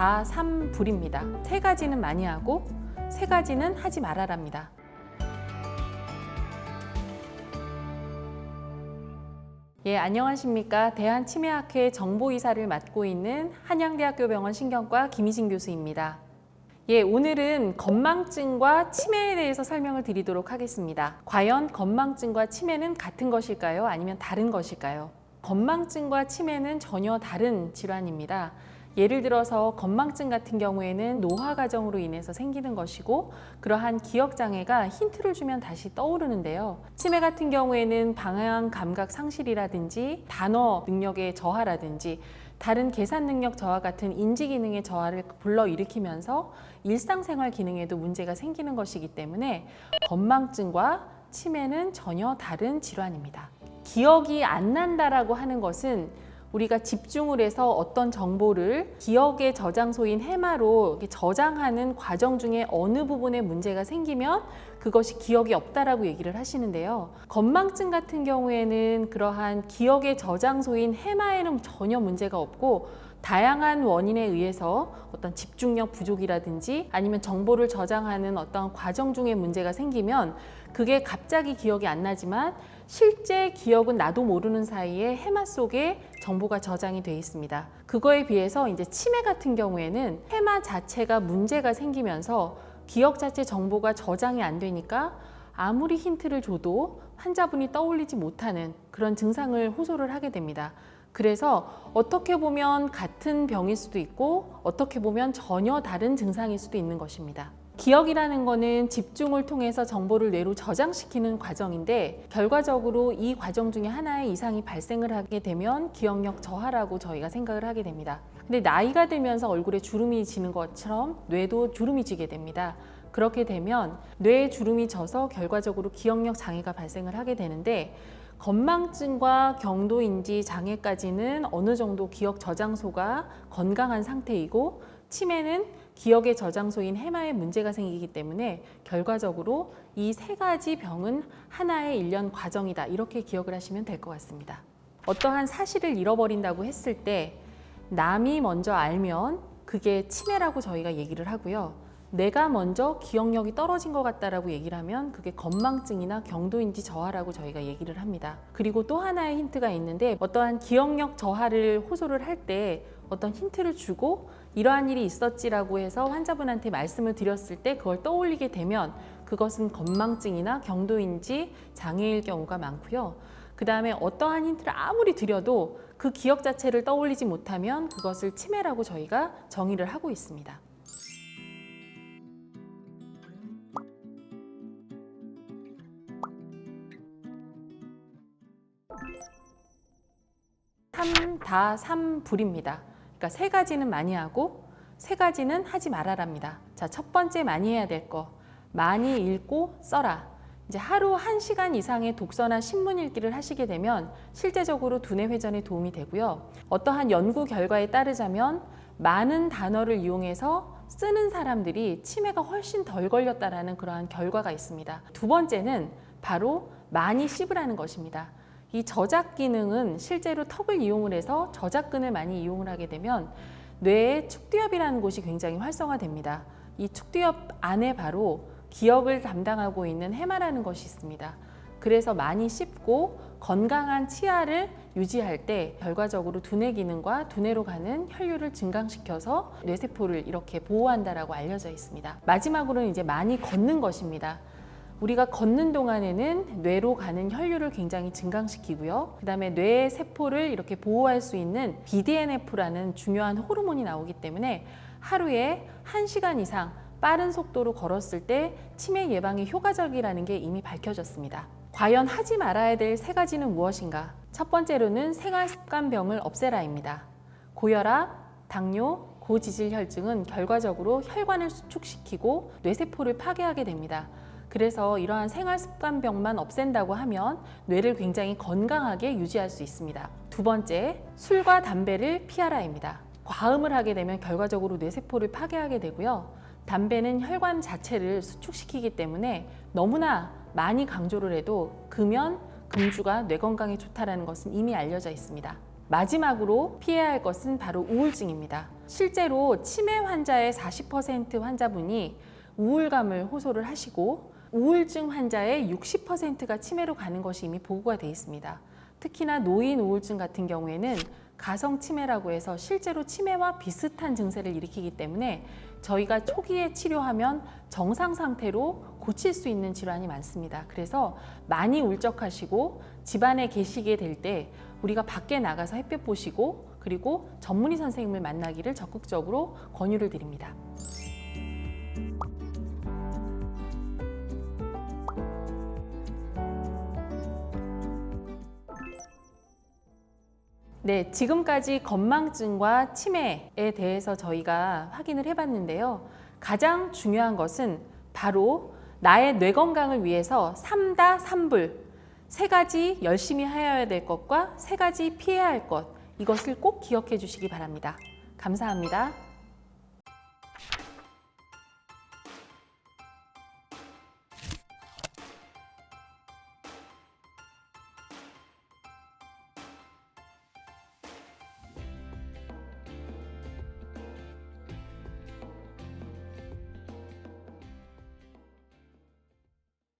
다 3불입니다. 세 가지는 많이 하고 세 가지는 하지 말아랍니다. 예, 안녕하십니까. 대한치매학회 정보이사를 맡고 있는 한양대학교 병원 신경과 김희진 교수입니다. 예, 오늘은 건망증과 치매에 대해서 설명을 드리도록 하겠습니다. 과연 건망증과 치매는 같은 것일까요? 아니면 다른 것일까요? 건망증과 치매는 전혀 다른 질환입니다. 예를 들어서 건망증 같은 경우에는 노화 과정으로 인해서 생기는 것이고 그러한 기억 장애가 힌트를 주면 다시 떠오르는데요. 치매 같은 경우에는 방향 감각 상실이라든지 단어 능력의 저하라든지 다른 계산 능력 저하 같은 인지 기능의 저하를 불러일으키면서 일상생활 기능에도 문제가 생기는 것이기 때문에 건망증과 치매는 전혀 다른 질환입니다. 기억이 안 난다라고 하는 것은 우리가 집중을 해서 어떤 정보를 기억의 저장소인 해마로 저장하는 과정 중에 어느 부분에 문제가 생기면 그것이 기억이 없다라고 얘기를 하시는데요. 건망증 같은 경우에는 그러한 기억의 저장소인 해마에는 전혀 문제가 없고 다양한 원인에 의해서 어떤 집중력 부족이라든지 아니면 정보를 저장하는 어떤 과정 중에 문제가 생기면 그게 갑자기 기억이 안 나지만 실제 기억은 나도 모르는 사이에 해마 속에 정보가 저장이 돼 있습니다. 그거에 비해서 이제 치매 같은 경우에는 해마 자체가 문제가 생기면서 기억 자체 정보가 저장이 안 되니까 아무리 힌트를 줘도 환자분이 떠올리지 못하는 그런 증상을 호소를 하게 됩니다. 그래서 어떻게 보면 같은 병일 수도 있고 어떻게 보면 전혀 다른 증상일 수도 있는 것입니다. 기억이라는 거는 집중을 통해서 정보를 뇌로 저장시키는 과정인데 결과적으로 이 과정 중에 하나의 이상이 발생을 하게 되면 기억력 저하라고 저희가 생각을 하게 됩니다. 근데 나이가 들면서 얼굴에 주름이 지는 것처럼 뇌도 주름이 지게 됩니다. 그렇게 되면 뇌에 주름이 져서 결과적으로 기억력 장애가 발생을 하게 되는데 건망증과 경도인지 장애까지는 어느 정도 기억 저장소가 건강한 상태이고 치매는 기억의 저장소인 해마에 문제가 생기기 때문에 결과적으로 이 세 가지 병은 하나의 일련 과정이다. 이렇게 기억을 하시면 될 것 같습니다. 어떠한 사실을 잃어버린다고 했을 때 남이 먼저 알면 그게 치매라고 저희가 얘기를 하고요. 내가 먼저 기억력이 떨어진 것 같다라고 얘기를 하면 그게 건망증이나 경도인지 저하라고 저희가 얘기를 합니다. 그리고 또 하나의 힌트가 있는데 어떠한 기억력 저하를 호소를 할 때 어떤 힌트를 주고 이러한 일이 있었지라고 해서 환자분한테 말씀을 드렸을 때 그걸 떠올리게 되면 그것은 건망증이나 경도인지 장애일 경우가 많고요. 그 다음에 어떠한 힌트를 아무리 드려도 그 기억 자체를 떠올리지 못하면 그것을 치매라고 저희가 정의를 하고 있습니다. 삼다 삼불입니다. 그러니까 세 가지는 많이 하고 세 가지는 하지 말아랍니다. 자, 첫 번째 많이 해야 될 거. 많이 읽고 써라. 이제 하루 한시간 이상의 독서나 신문 읽기를 하시게 되면 실제적으로 두뇌 회전에 도움이 되고요. 어떠한 연구 결과에 따르자면 많은 단어를 이용해서 쓰는 사람들이 치매가 훨씬 덜 걸렸다라는 그러한 결과가 있습니다. 두 번째는 바로 많이 씹으라는 것입니다. 이 저작 기능은 실제로 턱을 이용을 해서 저작근을 많이 이용을 하게 되면 뇌의 축두엽이라는 곳이 굉장히 활성화됩니다. 이 축두엽 안에 바로 기억을 담당하고 있는 해마라는 것이 있습니다. 그래서 많이 씹고 건강한 치아를 유지할 때 결과적으로 두뇌 기능과 두뇌로 가는 혈류를 증강시켜서 뇌세포를 이렇게 보호한다라고 알려져 있습니다. 마지막으로는 이제 많이 걷는 것입니다. 우리가 걷는 동안에는 뇌로 가는 혈류를 굉장히 증강시키고요. 그 다음에 뇌 세포를 이렇게 보호할 수 있는 BDNF라는 중요한 호르몬이 나오기 때문에 하루에 1시간 이상 빠른 속도로 걸었을 때 치매 예방에 효과적이라는 게 이미 밝혀졌습니다. 과연 하지 말아야 될 세 가지는 무엇인가? 첫 번째로는 생활 습관병을 없애라입니다. 고혈압, 당뇨, 고지질혈증은 결과적으로 혈관을 수축시키고 뇌세포를 파괴하게 됩니다. 그래서 이러한 생활 습관병만 없앤다고 하면 뇌를 굉장히 건강하게 유지할 수 있습니다. 두 번째, 술과 담배를 피하라입니다. 과음을 하게 되면 결과적으로 뇌세포를 파괴하게 되고요. 담배는 혈관 자체를 수축시키기 때문에 너무나 많이 강조를 해도 금연, 금주가 뇌 건강에 좋다라는 것은 이미 알려져 있습니다. 마지막으로 피해야 할 것은 바로 우울증입니다. 실제로 치매 환자의 40% 환자분이 우울감을 호소를 하시고 우울증 환자의 60%가 치매로 가는 것이 이미 보고가 되어 있습니다. 특히나 노인 우울증 같은 경우에는 가성 치매라고 해서 실제로 치매와 비슷한 증세를 일으키기 때문에 저희가 초기에 치료하면 정상 상태로 고칠 수 있는 질환이 많습니다. 그래서 많이 울적하시고 집안에 계시게 될 때 우리가 밖에 나가서 햇볕 보시고 그리고 전문의 선생님을 만나기를 적극적으로 권유를 드립니다. 네, 지금까지 건망증과 치매에 대해서 저희가 확인을 해봤는데요. 가장 중요한 것은 바로 나의 뇌 건강을 위해서 삼다 삼불 세 가지 열심히 해야 될 것과 세 가지 피해야 할 것 이것을 꼭 기억해 주시기 바랍니다. 감사합니다.